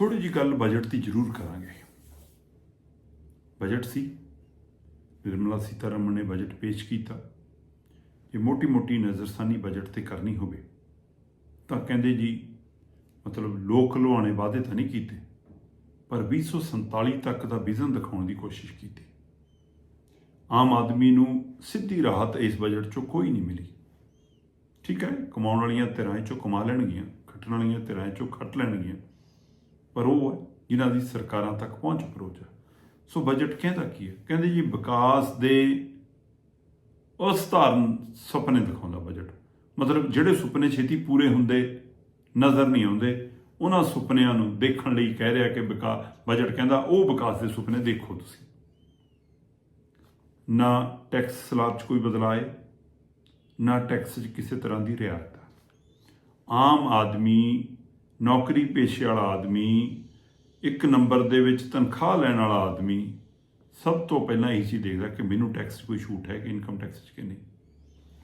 ਥੋੜੀ ਜੀ ਗੱਲ ਬਜਟ ਦੀ ਜ਼ਰੂਰ ਕਰਾਂਗੇ। ਬਜਟ ਸੀ। ਨਿਰਮਲਾ ਸੀਤਾਰਮਨ ਨੇ ਬਜਟ ਪੇਸ਼ ਕੀਤਾ। ਜੇ ਮੋਟੀ-ਮੋਟੀ ਨਜ਼ਰਸਾਨੀ ਬਜਟ ਤੇ ਕਰਨੀ ਹੋਵੇ, ਤਾਂ ਕਹਿੰਦੇ ਜੀ, ਮਤਲਬ ਲੋਕ ਲੁਆਣੇ ਵਾਅਦੇ ਤਾਂ ਨਹੀਂ ਕੀਤੇ, ਪਰ 2047 ਤੱਕ ਦਾ ਵਿਜ਼ਨ ਦਿਖਾਉਣ ਦੀ ਕੋਸ਼ਿਸ਼ ਕੀਤੀ। ਆਮ ਆਦਮੀ ਨੂੰ ਸਿੱਧੀ ਰਾਹਤ ਇਸ ਬਜਟ ਚੋਂ ਕੋਈ ਨਹੀਂ ਮਿਲੀ। ਠੀਕ ਹੈ? ਕਮਾਉਣ ਵਾਲੀਆਂ ਧਿਰਾਂ ਚੋਂ ਕਮਾ ਲੈਣਗੀਆਂ, ਖੱਟਣ ਵਾਲੀਆਂ ਧਿਰਾਂ ਚੋਂ ਖੱਟ ਲੈਣਗੀਆਂ। ਪਰ ਉਹ ਹੈ ਜਿਨ੍ਹਾਂ ਦੀ ਸਰਕਾਰਾਂ ਤੱਕ ਪਹੁੰਚ ਪਰੋਚ ਹੈ। ਸੋ ਬਜਟ ਕਹਿੰਦਾ ਕੀ ਹੈ? ਕਹਿੰਦੇ ਜੀ ਵਿਕਾਸ ਦੇ ਅਸਧਾਰਨ ਸੁਪਨੇ ਦਿਖਾਉਂਦਾ ਬਜਟ ਮਤਲਬ ਜਿਹੜੇ ਸੁਪਨੇ ਛੇਤੀ ਪੂਰੇ ਹੁੰਦੇ, ਨਜ਼ਰ ਨਹੀਂ ਆਉਂਦੇ, ਉਹਨਾਂ ਸੁਪਨਿਆਂ ਨੂੰ ਦੇਖਣ ਲਈ ਕਹਿ ਰਿਹਾ ਕਿ ਵਿਕਾਸ ਬਜਟ ਕਹਿੰਦਾ ਉਹ ਵਿਕਾਸ ਦੇ ਸੁਪਨੇ ਦੇਖੋ ਤੁਸੀਂ। ਨਾ ਟੈਕਸ ਸਲਾਬ 'ਚ ਕੋਈ ਬਦਲਾਅ ਨਾ ਟੈਕਸ 'ਚ ਕਿਸੇ ਤਰ੍ਹਾਂ ਦੀ ਰਿਆਇਤ ਹੈ। ਆਮ ਆਦਮੀ ਨੌਕਰੀ ਪੇਸ਼ੇ ਵਾਲਾ ਆਦਮੀ ਇੱਕ ਨੰਬਰ ਦੇ ਵਿੱਚ ਤਨਖਾਹ ਲੈਣ ਵਾਲਾ ਆਦਮੀ ਸਭ ਤੋਂ ਪਹਿਲਾਂ ਇਹ ਚੀਜ਼ ਦੇਖਦਾ ਕਿ ਮੈਨੂੰ ਟੈਕਸ 'ਚ ਕੋਈ ਛੂਟ ਹੈ ਕਿ ਇਨਕਮ ਟੈਕਸ 'ਚ ਕਿ ਨਹੀਂ।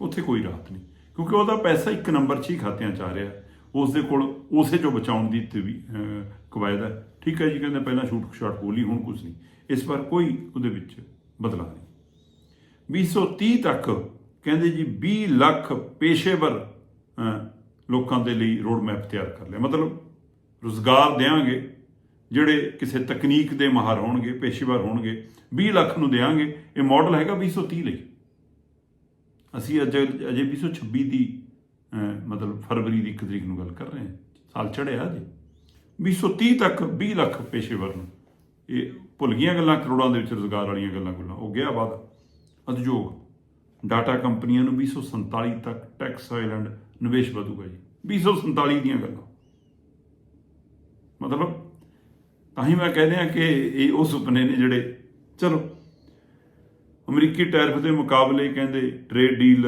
ਉੱਥੇ ਕੋਈ ਰਾਹਤ ਨਹੀਂ ਕਿਉਂਕਿ ਉਹਦਾ ਪੈਸਾ ਇੱਕ ਨੰਬਰ 'ਚ ਹੀ ਖਾਤਿਆਂ 'ਚ ਆ ਰਿਹਾ। ਉਸ ਦੇ ਕੋਲ ਉਸੇ ਚੋਂ ਬਚਾਉਣ ਦੀ ਵੀ ਅਹ, ਕਵਾਇਦ ਹੈ। ਠੀਕ ਹੈ ਜੀ ਕਹਿੰਦੇ ਪਹਿਲਾਂ ਛੂਟ ਛਾਟ ਖੋਲੀ ਹੁਣ ਕੁਝ ਨਹੀਂ। ਇਸ ਵਾਰ ਕੋਈ ਉਹਦੇ ਵਿੱਚ ਬਦਲਾਅ ਨਹੀਂ। 2030 ਤੱਕ ਕਹਿੰਦੇ ਜੀ 20 ਲੱਖ ਪੇਸ਼ੇਵਰ ਲੋਕਾਂ ਦੇ ਲਈ ਰੋਡ ਮੈਪ ਤਿਆਰ ਕਰ ਲਿਆ। ਮਤਲਬ ਰੋਜ਼ਗਾਰ ਦੇਾਂਗੇ ਜਿਹੜੇ ਕਿਸੇ ਤਕਨੀਕ ਦੇ ਮਾਹਰ ਹੋਣਗੇ, ਪੇਸ਼ੇਵਰ ਹੋਣਗੇ 20 ਲੱਖ ਨੂੰ ਦੇਾਂਗੇ ਇਹ ਮਾਡਲ ਹੈਗਾ 2030 ਲਈ। ਅਸੀਂ ਅੱਜ ਅਜੇ 226 ਦੀ ਮਤਲਬ ਫਰਵਰੀ ਦੀ ਇੱਕ ਤਰੀਕ ਨੂੰ ਗੱਲ ਕਰ ਰਹੇ ਹਾਂ। ਸਾਲ ਚੜਿਆ ਜੀ 230 ਤੱਕ 20 ਲੱਖ ਪੇਸ਼ੇਵਰ ਨੂੰ। ਇਹ ਭੁੱਲ ਗਈਆਂ ਗੱਲਾਂ, ਕਰੋੜਾਂ ਦੇ ਵਿੱਚ ਰੋਜ਼ਗਾਰ ਵਾਲੀਆਂ ਗੱਲਾਂ ਗੱਲਾਂ ਉਹ ਗਿਆ ਬਾਅਦ। ਉਦਯੋਗ। ਡਾਟਾ ਕੰਪਨੀਆਂ ਨੂੰ 247 ਤੱਕ, ਟੈਕਸ ਆਈਲੈਂਡ ਨਿਵੇਸ਼ ਵਧੂਗਾ ਜੀ। 247 ਦੀਆਂ ਗੱਲਾਂ। ਮਤਲਬ ਤਾਂ ਹੀ ਮੈਂ ਕਹਿੰਦੇ ਆ ਕਿ ਇਹ ਉਹ ਸੁਪਨੇ ਨੇ ਜਿਹੜੇ, ਚਲੋ, ਅਮਰੀਕੀ ਟੈਰਿਫ ਦੇ ਮੁਕਾਬਲੇ ਕਹਿੰਦੇ ਟ੍ਰੇਡ ਡੀਲ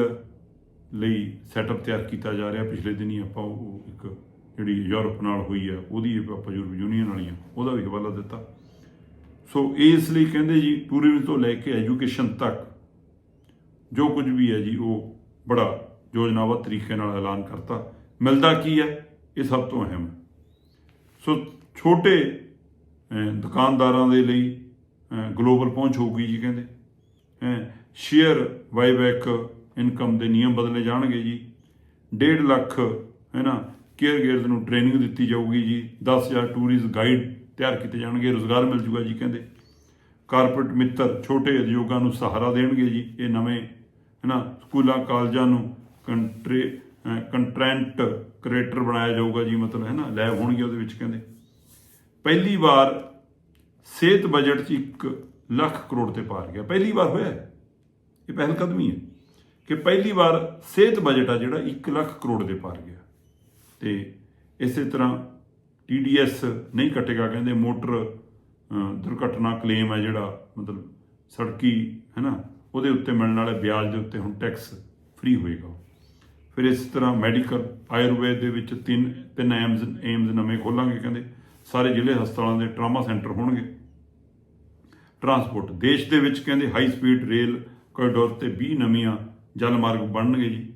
ਲਈ ਸੈਟਅਪ ਤਿਆਰ ਕੀਤਾ ਜਾ ਰਿਹਾ। ਪਿਛਲੇ ਦਿਨੀ ਆਪਾਂ ਉਹ ਇੱਕ ਜਿਹੜੀ ਯੂਰਪ ਨਾਲ ਹੋਈ ਆ, ਉਹਦੀ ਆਪਾਂ ਯੂਰਪ ਯੂਨੀਅਨ ਵਾਲੀ ਵਾਲੀਆਂ, ਉਹਦਾ ਵੀ ਹਵਾਲਾ ਦਿੱਤਾ। ਸੋ ਇਸ ਲਈ ਕਹਿੰਦੇ ਜੀ ਟੂਰਿਜ਼ਮ ਤੋਂ ਲੈ ਕੇ ਐਜੂਕੇਸ਼ਨ ਤੱਕ ਜੋ ਕੁਝ ਵੀ ਹੈ ਜੀ, ਉਹ ਬੜਾ ਯੋਜਨਾਬੱਧ ਤਰੀਕੇ ਨਾਲ ਐਲਾਨ ਕਰਤਾ, ਮਿਲਦਾ ਕੀ ਹੈ? ਇਹ ਸਭ ਤੋਂ ਅਹਿਮ ਹੈ। ਸੋ ਛੋਟੇ ਦੁਕਾਨਦਾਰਾਂ ਦੇ ਲਈ ਗਲੋਬਲ ਪਹੁੰਚ ਹੋਊਗੀ ਜੀ ਕਹਿੰਦੇ। ਹੈ ਸ਼ੇਅਰ ਬਾਈਬੈਕ ਇਨਕਮ ਦੇ ਨਿਯਮ ਬਦਲੇ ਜਾਣਗੇ ਜੀ। 1.5 ਲੱਖ, ਹੈ ਨਾ ਕੇਅਰ ਗੇਅਰਸ ਨੂੰ ਟ੍ਰੇਨਿੰਗ ਦਿੱਤੀ ਜਾਊਗੀ ਜੀ। 10000 ਟੂਰਿਸਟ ਗਾਈਡ ਤਿਆਰ ਕੀਤੇ ਜਾਣਗੇ, ਰੋਜ਼ਗਾਰ ਮਿਲ ਜੂਗਾ ਜੀ ਕਹਿੰਦੇ। ਕਾਰਪੋਰੇਟ ਮਿੱਤਰ, ਛੋਟੇ ਉਦਯੋਗਾਂ ਨੂੰ ਸਹਾਰਾ ਦੇਣਗੇ ਜੀ। ਇਹ ਨਵੇਂ, ਹੈ ਨਾ, ਸਕੂਲਾਂ, ਕਾਲਜਾਂ ਨੂੰ ਕੰਟਰੀ ਕੰਟਰੈਂਟ ਕ੍ਰੀਏਟਰ ਬਣਾਇਆ ਜਾਊਗਾ ਜੀ ਮਤਲਬ, ਹੈ ਨਾ ਲੈਬ ਹੋਣਗੇ ਉਹਦੇ ਵਿੱਚ ਕਹਿੰਦੇ। ਪਹਿਲੀ ਵਾਰ ਸਿਹਤ ਬਜਟ 'ਚ 1 ਲੱਖ ਕਰੋੜ ਤੇ ਪਾਰ ਗਿਆ। ਪਹਿਲੀ ਵਾਰ ਹੋਇਆ ਇਹ ਪਹਿਲ ਕਦਮੀ ਹੈ ਕਿ ਪਹਿਲੀ ਵਾਰ ਸਿਹਤ ਬਜਟ ਆ ਜਿਹੜਾ 1 ਲੱਖ ਕਰੋੜ ਦੇ ਪਾਰ ਗਿਆ। ਤੇ ਇਸੇ ਤਰ੍ਹਾਂ TDS ਨਹੀਂ ਕੱਟੇਗਾ, ਕਹਿੰਦੇ ਮੋਟਰ ਦੁਰਘਟਨਾ ਕਲੇਮ ਹੈ ਜਿਹੜਾ, ਮਤਲਬ ਸੜਕੀ, ਹੈ ਨਾ, ਉਹਦੇ ਉੱਤੇ ਮਿਲਣ ਵਾਲੇ ਵਿਆਜ ਦੇ ਉੱਤੇ ਹੁਣ ਟੈਕਸ ਫ੍ਰੀ ਹੋਏਗਾ ਫਿਰ ਇਸ ਤਰ੍ਹਾਂ ਮੈਡੀਕਲ, ਆਯੁਰਵੇਦ ਦੇ ਵਿੱਚ ਤਿੰਨ ਤਿੰਨ ਐਮਸ ਏਮਸ ਨਵੇਂ ਖੋਲਾਂਗੇ ਕਹਿੰਦੇ। ਸਾਰੇ ਜ਼ਿਲ੍ਹੇ ਹਸਪਤਾਲਾਂ ਦੇ ਟਰਾਮਾ ਸੈਂਟਰ ਹੋਣਗੇ। ਟਰਾਂਸਪੋਰਟ, ਦੇਸ਼ ਦੇ ਵਿੱਚ ਕਹਿੰਦੇ ਹਾਈ ਸਪੀਡ ਰੇਲ ਕੋਰੀਡੋਰ ਤੇ 20 ਨਵੀਆਂ ਜਲ ਮਾਰਗ ਬਣਨਗੇ ਜੀ।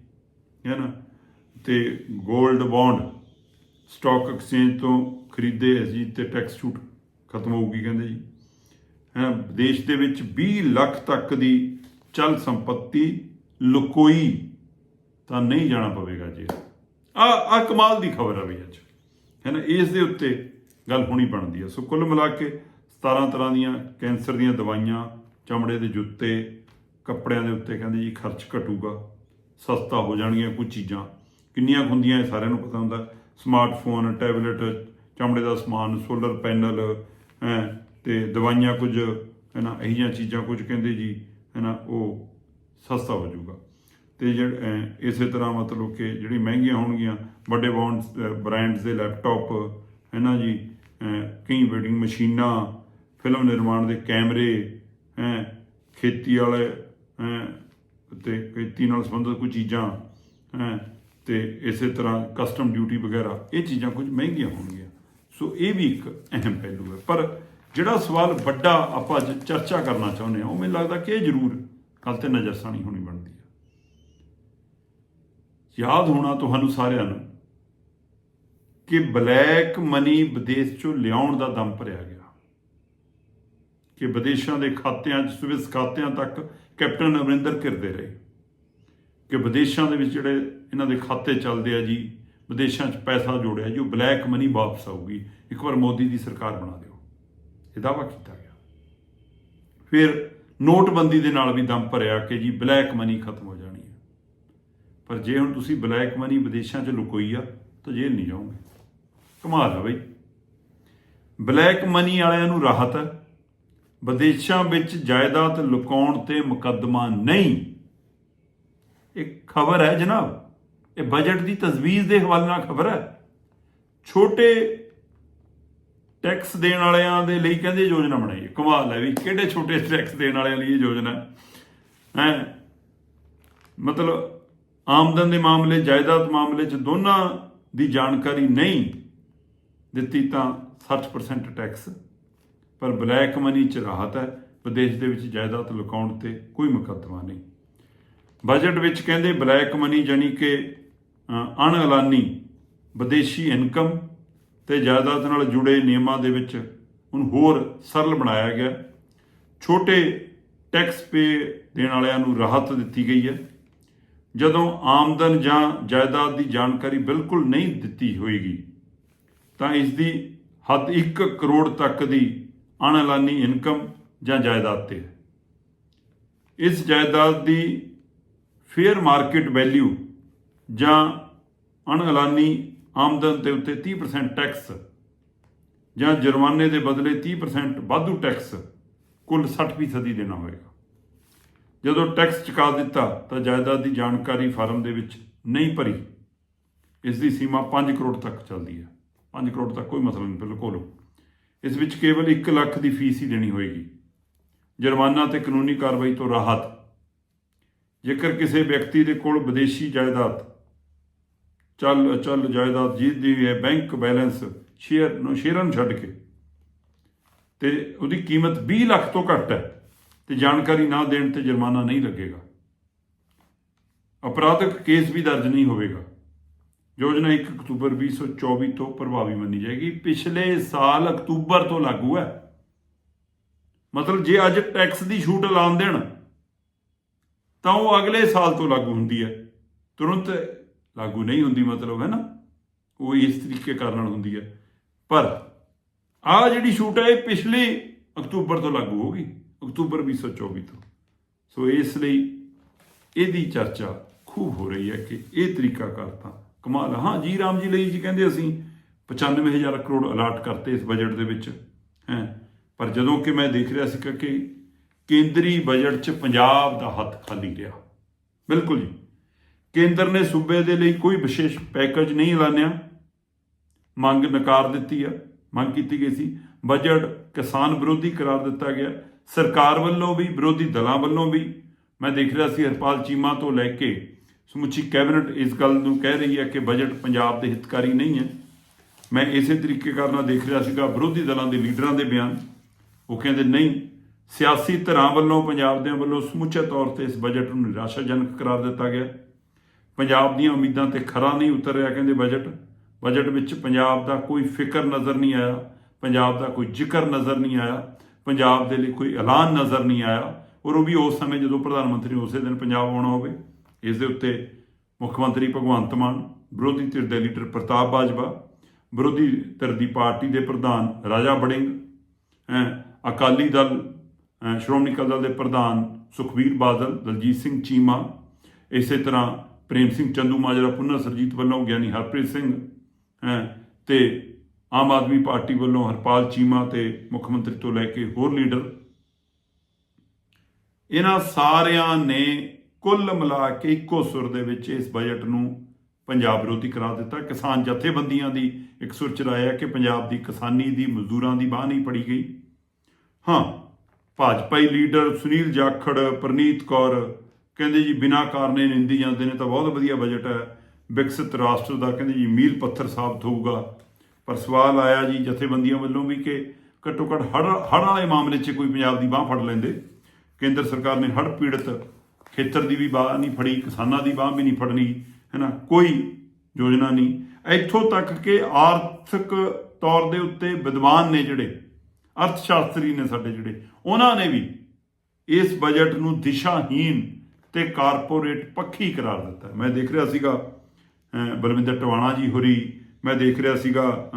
ਹੈ ਨਾ? ਤੇ 골ਡ ਬੌਂਡ ਸਟਾਕ ਐਕਸਚੇਂਜ ਤੋਂ ਖਰੀਦੇ ਅਸੀਂ ਤੇ ਟੈਕਸ ਛੂਟ ਖਤਮ ਹੋਊਗੀ ਕਹਿੰਦੇ ਜੀ। ਹੈ, ਦੇਸ਼ ਦੇ ਵਿੱਚ 20 ਲੱਖ ਤੱਕ ਦੀ ਚਲ ਸੰਪਤੀ ਲੁਕੋਈ। ਤਾਂ ਨਹੀਂ ਜਾਣਾ ਪਵੇਗਾ ਜੀ। ਆ ਆ ਕਮਾਲ ਦੀ ਖਬਰ ਆ ਵੀ ਅੱਜ। ਹੈ ਨਾ, ਇਸ ਦੇ ਉੱਤੇ ਗੱਲ ਹੋਣੀ ਬਣਦੀ ਆ। ਸੋ ਕੁੱਲ ਮਿਲਾ ਕੇ 17 ਤਰ੍ਹਾਂ ਦੀਆਂ ਕੈਂਸਰ ਦੀਆਂ ਦਵਾਈਆਂ, ਚਮੜੇ ਦੇ ਜੁੱਤੇ, ਕੱਪੜਿਆਂ ਦੇ ਉੱਤੇ ਕਹਿੰਦੇ ਜੀ ਖਰਚ ਘਟੂਗਾ। ਸਸਤਾ ਹੋ ਜਾਣਗੀਆਂ ਕੁਝ ਚੀਜ਼ਾਂ। ਕਿੰਨੀਆਂ ਕੁ ਹੁੰਦੀਆਂ ਇਹ ਸਾਰਿਆਂ ਨੂੰ ਪਤਾ ਹੁੰਦਾ। ਸਮਾਰਟਫੋਨ, ਟੈਬਲੇਟ, ਚਮੜੇ ਦਾ ਸਮਾਨ, ਸੋਲਰ ਪੈਨਲ, ਹੈ, ਤੇ ਦਵਾਈਆਂ ਕੁਝ, ਹੈ ਨਾ, ਇਹੋ ਜਿਹੀਆਂ ਚੀਜ਼ਾਂ ਕੁਝ ਕਹਿੰਦੇ ਜੀ, ਹੈ ਨਾ, ਉਹ ਸਸਤਾ ਹੋ ਜਾਊਗਾ। ਤੇ ਜਿਹੜੇ ਇਸੇ ਤਰ੍ਹਾਂ ਮਤਲਬ ਕਿ ਜਿਹੜੀ ਮਹਿੰਗੀਆਂ ਹੋਣਗੀਆਂ, ਵੱਡੇ ਬੌਂਡਸ ਬ੍ਰਾਂਡਸ ਦੇ ਲੈਪਟਾਪ ਹੈ ਨਾ ਜੀ ਕਈ ਵੇਡਿੰਗ ਮਸ਼ੀਨਾਂ ਫਿਲਮ ਨਿਰਮਾਣ ਦੇ ਕੈਮਰੇ, ਹੈ, ਖੇਤੀ ਵਾਲੇ, ਹੈ, ਤੇ ਖੇਤੀ ਨਾਲ ਸੰਬੰਧਿਤ ਕੁਝ ਚੀਜ਼ਾਂ, ਹੈ, ਤੇ ਇਸੇ ਤਰ੍ਹਾਂ ਕਸਟਮ ਡਿਊਟੀ ਵਗੈਰਾ, ਇਹ ਚੀਜ਼ਾਂ ਕੁਝ ਮਹਿੰਗੀਆਂ ਹੋਣਗੀਆਂ। ਸੋ ਇਹ ਵੀ ਇੱਕ ਅਹਿਮ ਪਹਿਲੂ ਹੈ। ਪਰ ਜਿਹੜਾ ਸਵਾਲ ਵੱਡਾ ਆਪਾਂ ਅੱਜ ਚਰਚਾ ਕਰਨਾ ਚਾਹੁੰਦੇ ਹਾਂ, ਉਹ ਮੈਨੂੰ ਲੱਗਦਾ ਕਿ ਇਹ ਜ਼ਰੂਰ ਕੱਲ ਤੇ ਨਜ਼ਰਸਾਨੀ ਹੋਣੀ ਯਾਦ ਹੋਣਾ ਤੁਹਾਨੂੰ ਸਾਰਿਆਂ ਨੂੰ ਕਿ ਬਲੈਕ ਮਨੀ ਵਿਦੇਸ਼ ਚੋਂ ਲਿਆਉਣ ਦਾ ਦਮ ਭਰਿਆ ਗਿਆ। ਕਿ ਵਿਦੇਸ਼ਾਂ ਦੇ ਖਾਤਿਆਂ 'ਚ, ਸਵਿਸ ਖਾਤਿਆਂ ਤੱਕ ਕੈਪਟਨ ਅਮਰਿੰਦਰ ਘਿਰਦੇ ਰਹੇ। ਕਿ ਵਿਦੇਸ਼ਾਂ ਦੇ ਵਿੱਚ ਜਿਹੜੇ ਇਹਨਾਂ ਦੇ ਖਾਤੇ ਚੱਲਦੇ ਆ ਜੀ, ਵਿਦੇਸ਼ਾਂ 'ਚ ਪੈਸਾ ਜੋੜਿਆ ਜੀ, ਉਹ ਬਲੈਕ ਮਨੀ ਵਾਪਸ ਆਊਗੀ। ਇੱਕ ਵਾਰ ਮੋਦੀ ਦੀ ਸਰਕਾਰ ਬਣਾ ਦਿਓ। ਇਹ ਦਾਅਵਾ ਕੀਤਾ ਗਿਆ। ਫਿਰ ਨੋਟਬੰਦੀ ਦੇ ਨਾਲ ਵੀ ਦਮ ਭਰਿਆ ਕਿ ਜੀ ਬਲੈਕ ਮਨੀ ਖਤਮ ਹੋ ਜਾਣੀ ਪਰ ਜੇ ਹੁਣ ਤੁਸੀਂ ਬਲੈਕ ਮਨੀ ਵਿਦੇਸ਼ਾਂ 'ਚ ਲੁਕੋਈ ਆ, ਤਾਂ ਜੇਲ੍ਹ ਨਹੀਂ ਜਾਓਗੇ। ਕਮਾਲ ਆ ਬਈ। ਬਲੈਕ ਮਨੀ ਵਾਲਿਆਂ ਨੂੰ ਰਾਹਤ ਹੈ ਵਿਦੇਸ਼ਾਂ ਵਿੱਚ ਜਾਇਦਾਦ ਲੁਕਾਉਣ ਤੇ ਮੁਕੱਦਮਾ ਨਹੀਂ। ਇਹ ਖਬਰ ਹੈ ਜਨਾਬ, ਇਹ ਬਜਟ ਦੀ ਤਜਵੀਜ਼ ਦੇ ਹਵਾਲੇ ਨਾਲ ਖਬਰ ਹੈ। ਛੋਟੇ ਟੈਕਸ ਦੇਣ ਵਾਲਿਆਂ ਦੇ ਲਈ ਕਹਿੰਦੇ ਯੋਜਨਾ ਬਣਾਈ ਹੈ। ਕਮਾਲ ਹੈ ਵੀ ਕਿਹੜੇ ਛੋਟੇ ਟੈਕਸ ਦੇਣ ਵਾਲਿਆਂ ਲਈ ਇਹ ਯੋਜਨਾ ਹੈ? ਮਤਲਬ ਆਮਦਨ ਦੇ ਮਾਮਲੇ, ਜਾਇਦਾਦ ਮਾਮਲੇ 'ਚ ਦੋਨਾਂ ਦੀ ਜਾਣਕਾਰੀ ਨਹੀਂ ਦਿੱਤੀ ਤਾਂ 60% ਟੈਕਸ ਪਰ ਬਲੈਕ ਮਨੀ 'ਚ ਰਾਹਤ ਹੈ। ਵਿਦੇਸ਼ ਦੇ ਵਿੱਚ ਜਾਇਦਾਦ ਲੁਕਾਉਣ ਤੇ ਕੋਈ ਮੁਕੱਦਮਾ ਨਹੀਂ। ਬਜਟ ਵਿੱਚ ਕਹਿੰਦੇ ਬਲੈਕ ਮਨੀ ਜਾਨੀ ਕਿ ਅਣਐਲਾਨੀ ਵਿਦੇਸ਼ੀ ਇਨਕਮ ਤੇ ਜਾਇਦਾਦ ਨਾਲ ਜੁੜੇ ਨਿਯਮਾਂ ਦੇ ਵਿੱਚ ਹੁਣ ਹੋਰ ਸਰਲ ਬਣਾਇਆ ਗਿਆ। ਛੋਟੇ ਟੈਕਸ ਪੇ ਦੇਣ ਵਾਲਿਆਂ ਨੂੰ ਰਾਹਤ ਦਿੱਤੀ ਗਈ ਹੈ। ਜਦੋਂ ਆਮਦਨ ਜਾਂ ਜਾਇਦਾਦ ਦੀ ਜਾਣਕਾਰੀ ਬਿਲਕੁਲ ਨਹੀਂ ਦਿੱਤੀ ਹੋਏਗੀ, ਤਾਂ ਇਸ ਦੀ ਹੱਦ 1 ਕਰੋੜ ਤੱਕ ਦੀ ਅਣਐਲਾਨੀ ਇਨਕਮ ਜਾਂ ਜਾਇਦਾਦ ਤੇ ਹੈ। ਇਸ ਜਾਇਦਾਦ ਦੀ ਫੇਅਰ ਮਾਰਕੀਟ ਵੈਲਿਊ ਜਾਂ ਅਣਐਲਾਨੀ ਆਮਦਨ ਦੇ ਉੱਤੇ 30% ਟੈਕਸ ਜਾਂ ਜੁਰਮਾਨੇ ਦੇ ਬਦਲੇ 30% ਵਾਧੂ ਟੈਕਸ ਕੁੱਲ 60% ਦੇਣਾ ਹੋਵੇਗਾ ਜਦੋਂ ਟੈਕਸ ਚੁਕਾ ਦਿੱਤਾ ਤਾਂ ਜਾਇਦਾਦ ਦੀ ਜਾਣਕਾਰੀ ਫਾਰਮ ਦੇ ਵਿੱਚ ਨਹੀਂ ਭਰੀ। ਇਸ ਦੀ ਸੀਮਾ 5 ਕਰੋੜ ਤੱਕ ਚੱਲਦੀ ਹੈ। 5 ਕਰੋੜ ਤੱਕ ਕੋਈ ਮਸਲਾ ਨਹੀਂ, ਬਿਲਕੁਲ ਇਸ ਵਿੱਚ ਕੇਵਲ 1 ਲੱਖ ਦੀ ਫੀਸ ਹੀ ਦੇਣੀ ਹੋਏਗੀ। ਜੁਰਮਾਨਾ ਤੇ ਕਾਨੂੰਨੀ ਕਾਰਵਾਈ ਤੋਂ ਰਾਹਤ। ਜੇਕਰ ਕਿਸੇ ਵਿਅਕਤੀ ਦੇ ਕੋਲ ਵਿਦੇਸ਼ੀ ਜਾਇਦਾਦ ਚੱਲ ਚੱਲ ਜਾਇਦਾਦ ਜਿਸਦੀ ਹੈ, ਬੈਂਕ ਬੈਲੈਂਸ, ਸ਼ੇਅਰ ਨੂੰ, ਸ਼ੇਅਰਾਂ ਨੂੰ ਛੱਡ ਕੇ, ਤੇ ਉਹਦੀ ਕੀਮਤ 20 ਲੱਖ ਤੋਂ ਘੱਟ ਹੈ ਤੇ ਜਾਣਕਾਰੀ ਨਾ ਦੇਣ ਤੇ ਜੁਰਮਾਨਾ ਨਹੀਂ ਲੱਗੇਗਾ। ਅਪਰਾਧਕ ਕੇਸ ਵੀ ਦਰਜ ਨਹੀਂ ਹੋਵੇਗਾ। ਯੋਜਨਾ 1 ਅਕਤੂਬਰ 2024 ਤੋਂ ਪ੍ਰਭਾਵੀ ਮੰਨੀ ਜਾਏਗੀ। ਪਿਛਲੇ ਸਾਲ ਅਕਤੂਬਰ ਤੋਂ ਲਾਗੂ ਹੈ। ਮਤਲਬ ਜੇ ਅੱਜ ਟੈਕਸ ਦੀ ਛੂਟ ਐਲਾਨ ਦੇਣ, ਤਾਂ ਉਹ ਅਗਲੇ ਸਾਲ ਤੋਂ ਲਾਗੂ ਹੁੰਦੀ ਹੈ। ਤੁਰੰਤ ਲਾਗੂ ਨਹੀਂ ਹੁੰਦੀ ਮਤਲਬ, ਹੈ ਨਾ? ਉਹ ਇਸ ਤਰੀਕੇ ਕਰਨ ਨਾਲ ਹੁੰਦੀ ਹੈ। ਪਰ ਆ ਜਿਹੜੀ ਛੂਟ ਹੈ, ਇਹ ਪਿਛਲੇ ਅਕਤੂਬਰ ਤੋਂ ਲਾਗੂ ਹੋਗੀ ਅਕਤੂਬਰ 2024 ਤੋਂ। ਸੋ ਇਸ ਲਈ ਇਹਦੀ ਚਰਚਾ ਖੂਬ ਹੋ ਰਹੀ ਹੈ ਕਿ ਇਹ ਤਰੀਕਾ ਕਰਤਾ ਕਮਾਲ ਹਾਂ, ਜੀ ਰਾਮ ਜੀ ਲਈ ਜੀ ਕਹਿੰਦੇ ਅਸੀਂ 95000 ਕਰੋੜ ਅਲਾਟ ਕਰਤੇ ਇਸ ਬਜਟ ਦੇ ਵਿੱਚ, ਹੈ। ਪਰ ਜਦੋਂ ਕਿ ਮੈਂ ਦੇਖ ਰਿਹਾ ਸੀ ਕਿ ਕੇਂਦਰੀ ਬਜਟ 'ਚ ਪੰਜਾਬ ਦਾ ਹੱਥ ਖਾਲੀ ਰਿਹਾ। ਬਿਲਕੁਲ ਜੀ। ਕੇਂਦਰ ਨੇ ਸੂਬੇ ਦੇ ਲਈ ਕੋਈ ਵਿਸ਼ੇਸ਼ ਪੈਕੇਜ ਨਹੀਂ ਐਲਾਨਿਆ। ਮੰਗ ਨਕਾਰ ਦਿੱਤੀ ਆ। ਮੰਗ ਕੀਤੀ ਗਈ ਸੀ। ਬਜਟ ਕਿਸਾਨ ਵਿਰੋਧੀ ਕਰਾਰ ਦਿੱਤਾ ਗਿਆ। ਸਰਕਾਰ ਵੱਲੋਂ ਵੀ, ਵਿਰੋਧੀ ਦਲਾਂ ਵੱਲੋਂ ਵੀ, ਮੈਂ ਦੇਖ ਰਿਹਾ ਸੀ ਹਰਪਾਲ ਚੀਮਾ ਤੋਂ ਲੈ ਕੇ ਸਮੁੱਚੀ ਕੈਬਨਿਟ ਇਸ ਗੱਲ ਨੂੰ ਕਹਿ ਰਹੀ ਹੈ ਕਿ ਬਜਟ ਪੰਜਾਬ ਦੇ ਹਿਤਕਾਰੀ ਨਹੀਂ ਹੈ। ਮੈਂ ਇਸੇ ਤਰੀਕੇ ਕਰਨਾ ਦੇਖ ਰਿਹਾ ਸੀਗਾ ਵਿਰੋਧੀ ਦਲਾਂ ਦੇ ਲੀਡਰਾਂ ਦੇ ਬਿਆਨ। ਉਹ ਕਹਿੰਦੇ, ਨਹੀਂ, ਸਿਆਸੀ ਧਿਰਾਂ ਵੱਲੋਂ, ਪੰਜਾਬ ਦੇ ਵੱਲੋਂ ਸਮੁੱਚੇ ਤੌਰ ਤੇ ਇਸ ਬਜਟ ਨੂੰ ਨਿਰਾਸ਼ਾਜਨਕ ਕਰਾਰ ਦਿੱਤਾ ਗਿਆ। ਪੰਜਾਬ ਦੀਆਂ ਉਮੀਦਾਂ ਤੇ ਖਰਾ ਨਹੀਂ ਉਤਰ ਰਿਹਾ ਕਹਿੰਦੇ ਬਜਟ। ਬਜਟ ਵਿੱਚ ਪੰਜਾਬ ਦਾ ਕੋਈ ਫਿਕਰ ਨਜ਼ਰ ਨਹੀਂ ਆਇਆ, ਪੰਜਾਬ ਦਾ ਕੋਈ ਜ਼ਿਕਰ ਨਜ਼ਰ ਨਹੀਂ ਆਇਆ। ਪੰਜਾਬ ਦੇ ਲਈ ਕੋਈ ਐਲਾਨ ਨਜ਼ਰ ਨਹੀਂ ਆਇਆ ਔਰ ਉਹ ਵੀ ਉਸ ਸਮੇਂ ਜਦੋਂ ਪ੍ਰਧਾਨ ਮੰਤਰੀ ਉਸੇ ਦਿਨ ਪੰਜਾਬ ਆਉਣਾ ਹੋਵੇ ਇਸ ਦੇ ਉੱਤੇ ਮੁੱਖ ਮੰਤਰੀ ਭਗਵੰਤ ਮਾਨ ਵਿਰੋਧੀ ਧਿਰ ਦੇ ਲੀਡਰ ਪ੍ਰਤਾਪ ਬਾਜਵਾ ਵਿਰੋਧੀ ਧਿਰ ਦੀ ਪਾਰਟੀ ਦੇ ਪ੍ਰਧਾਨ ਰਾਜਾ ਬੜਿੰਗ ਹੈਂ, ਅਕਾਲੀ ਦਲ ਸ਼੍ਰੋਮਣੀ ਅਕਾਲੀ ਦਲ ਦੇ ਪ੍ਰਧਾਨ ਸੁਖਬੀਰ ਬਾਦਲ ਦਲਜੀਤ ਸਿੰਘ ਚੀਮਾ ਇਸੇ ਤਰ੍ਹਾਂ ਪ੍ਰੇਮ ਸਿੰਘ ਚੰਦੂ ਮਾਜਰਾ ਪੁੰਨਾ ਸਰਜੀਤ ਵੱਲੋਂ ਗਿਆਨੀ ਹਰਪ੍ਰੀਤ ਸਿੰਘ ਹੈ ਤੇ ਆਮ ਆਦਮੀ ਪਾਰਟੀ ਵੱਲੋਂ ਹਰਪਾਲ ਚੀਮਾ ਤੇ ਮੁੱਖ ਮੰਤਰੀ ਤੋਂ ਲੈ ਕੇ ਹੋਰ ਲੀਡਰ। ਇਹਨਾਂ ਸਾਰਿਆਂ ਨੇ ਕੁੱਲ ਮਿਲਾ ਕੇ ਇੱਕੋ ਸੁਰ ਦੇ ਵਿੱਚ ਇਸ ਬਜਟ ਨੂੰ ਪੰਜਾਬ ਵਿਰੋਧੀ ਕਰਾ ਦਿੱਤਾ। ਕਿਸਾਨ ਜਥੇਬੰਦੀਆਂ ਦੀ ਇੱਕ ਸੁਰ ਚਲਾਇਆ ਕਿ ਪੰਜਾਬ ਦੀ ਕਿਸਾਨੀ ਦੀ ਮਜ਼ਦੂਰਾਂ ਦੀ ਬਾਹ ਨਹੀਂ ਪੜੀ ਗਈ। ਹਾਂ ਭਾਜਪਾਈ ਲੀਡਰ ਸੁਨੀਲ ਜਾਖੜ, ਪ੍ਰਨੀਤ ਕੌਰ ਕਹਿੰਦੇ ਜੀ ਬਿਨਾਂ ਕਾਰਨੇ ਨਿੰਦੀ ਜਾਂਦੇ ਨੇ ਤਾਂ ਬਹੁਤ ਵਧੀਆ ਬਜਟ ਹੈ। ਵਿਕਸਿਤ ਰਾਸ਼ਟਰ ਦਾ ਕਹਿੰਦੇ ਜੀ ਮੀਲ ਪੱਥਰ ਸਾਬਤ ਹੋਊਗਾ ਪਰ ਸਵਾਲ ਆਇਆ ਜੀ ਜਥੇਬੰਦੀਆਂ ਵੱਲੋਂ ਵੀ ਕਿ ਘੱਟੋ ਘੱਟ ਹੜ ਹੜ ਵਾਲੇ ਮਾਮਲੇ 'ਚ ਕੋਈ ਪੰਜਾਬ ਦੀ ਬਾਹ ਫੜ ਲੈਂਦੇ। ਕੇਂਦਰ ਸਰਕਾਰ ਨੇ ਹੜ੍ਹ ਪੀੜਤ ਖੇਤਰ ਦੀ ਵੀ ਬਾਹ ਨਹੀਂ ਫੜੀ, ਕਿਸਾਨਾਂ ਦੀ ਬਾਹ ਵੀ ਨਹੀਂ ਫੜਨੀ ਹੈ ਨਾ ਕੋਈ ਯੋਜਨਾ ਨਹੀਂ। ਇੱਥੋਂ ਤੱਕ ਕਿ ਆਰਥਿਕ ਤੌਰ ਦੇ ਉੱਤੇ ਵਿਦਵਾਨ ਨੇ ਜਿਹੜੇ ਅਰਥ ਸ਼ਾਸਤਰੀ ਨੇ ਸਾਡੇ ਜਿਹੜੇ, ਉਹਨਾਂ ਨੇ ਵੀ ਇਸ ਬਜਟ ਨੂੰ ਦਿਸ਼ਾਹੀਨ ਤੇ ਕਾਰਪੋਰੇਟ ਪੱਖੀ ਕਰਾਰ ਦਿੱਤਾ। ਮੈਂ ਦੇਖ ਰਿਹਾ ਸੀਗਾ ਬਲਵਿੰਦਰ ਟਵਾਣਾ ਜੀ ਹੋਰੀ ਮੈਂ ਦੇਖ ਰਿਹਾ ਸੀਗਾ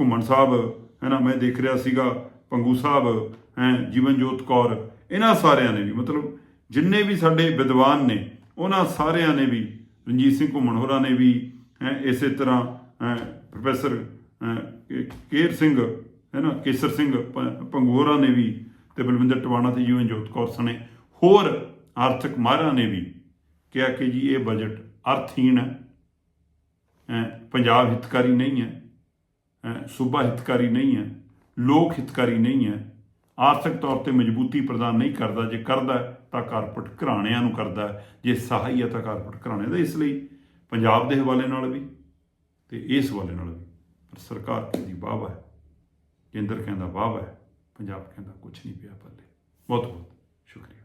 ਘੁੰਮਣ ਸਾਹਿਬ ਹੈ ਨਾ ਮੈਂ ਦੇਖ ਰਿਹਾ ਸੀਗਾ ਪੰਗੂ ਸਾਹਿਬ, ਹੈ, ਜੀਵਨਜੋਤ ਕੌਰ, ਇਹਨਾਂ ਸਾਰਿਆਂ ਨੇ ਵੀ, ਮਤਲਬ ਜਿੰਨੇ ਵੀ ਸਾਡੇ ਵਿਦਵਾਨ ਨੇ, ਉਹਨਾਂ ਸਾਰਿਆਂ ਨੇ ਵੀ, ਰਣਜੀਤ ਸਿੰਘ ਘੁੰਮਣ ਹੋਰਾਂ ਨੇ ਵੀ, ਹੈ, ਇਸੇ ਤਰ੍ਹਾਂ ਪ੍ਰੋਫੈਸਰ ਕੇਰ ਸਿੰਘ ਹੈ ਨਾ ਕੇਸਰ ਸਿੰਘ, ਪ- ਹੋਰਾਂ ਨੇ ਵੀ ਤੇ ਬਲਵਿੰਦਰ ਟਵਾਣਾ ਤੇ ਜੀਵਨਜੋਤ ਕੌਰ ਸਣੇ, ਹੋਰ ਆਰਥਿਕ ਮਾਹਰਾਂ ਨੇ ਵੀ ਕਿਹਾ ਕਿ ਜੀ ਇਹ ਬਜਟ ਅਰਥਹੀਣ ਹੈ। ਪੰਜਾਬ ਹਿਤਕਾਰੀ ਨਹੀਂ ਹੈ ਅਹ ਸੂਬਾ ਹਿਤਕਾਰੀ ਨਹੀਂ ਹੈ ਲੋਕ ਹਿਤਕਾਰੀ ਨਹੀਂ ਹੈ ਆਰਥਿਕ ਤੌਰ ਤੇ ਮਜ਼ਬੂਤੀ ਪ੍ਰਦਾਨ ਨਹੀਂ ਕਰਦਾ, ਜੇ ਕਰਦਾ ਤਾਂ ਕਾਰਪੋਰੇਟ ਘਰਾਣਿਆਂ ਨੂੰ ਕਰਦਾ ਜੇ ਸਹਾਈ ਹੈ ਤਾਂ ਕਾਰਪੋਰੇਟ ਘਰਾਣੇ ਦਾ, ਇਸ ਲਈ ਪੰਜਾਬ ਦੇ ਹਵਾਲੇ ਨਾਲ ਵੀ ਤੇ ਇਸ ਹਵਾਲੇ ਨਾਲ ਵੀ। ਪਰ ਸਰਕਾਰ ਕਹਿੰਦੀ ਵਾਹ ਹੈ ਕੇਂਦਰ ਕਹਿੰਦਾ ਵਾਹ ਹੈ ਪੰਜਾਬ ਕਹਿੰਦਾ ਕੁਝ ਨਹੀਂ ਪਿਆ ਪੱਲੇ। ਬਹੁਤ ਬਹੁਤ ਸ਼ੁਕਰੀਆ।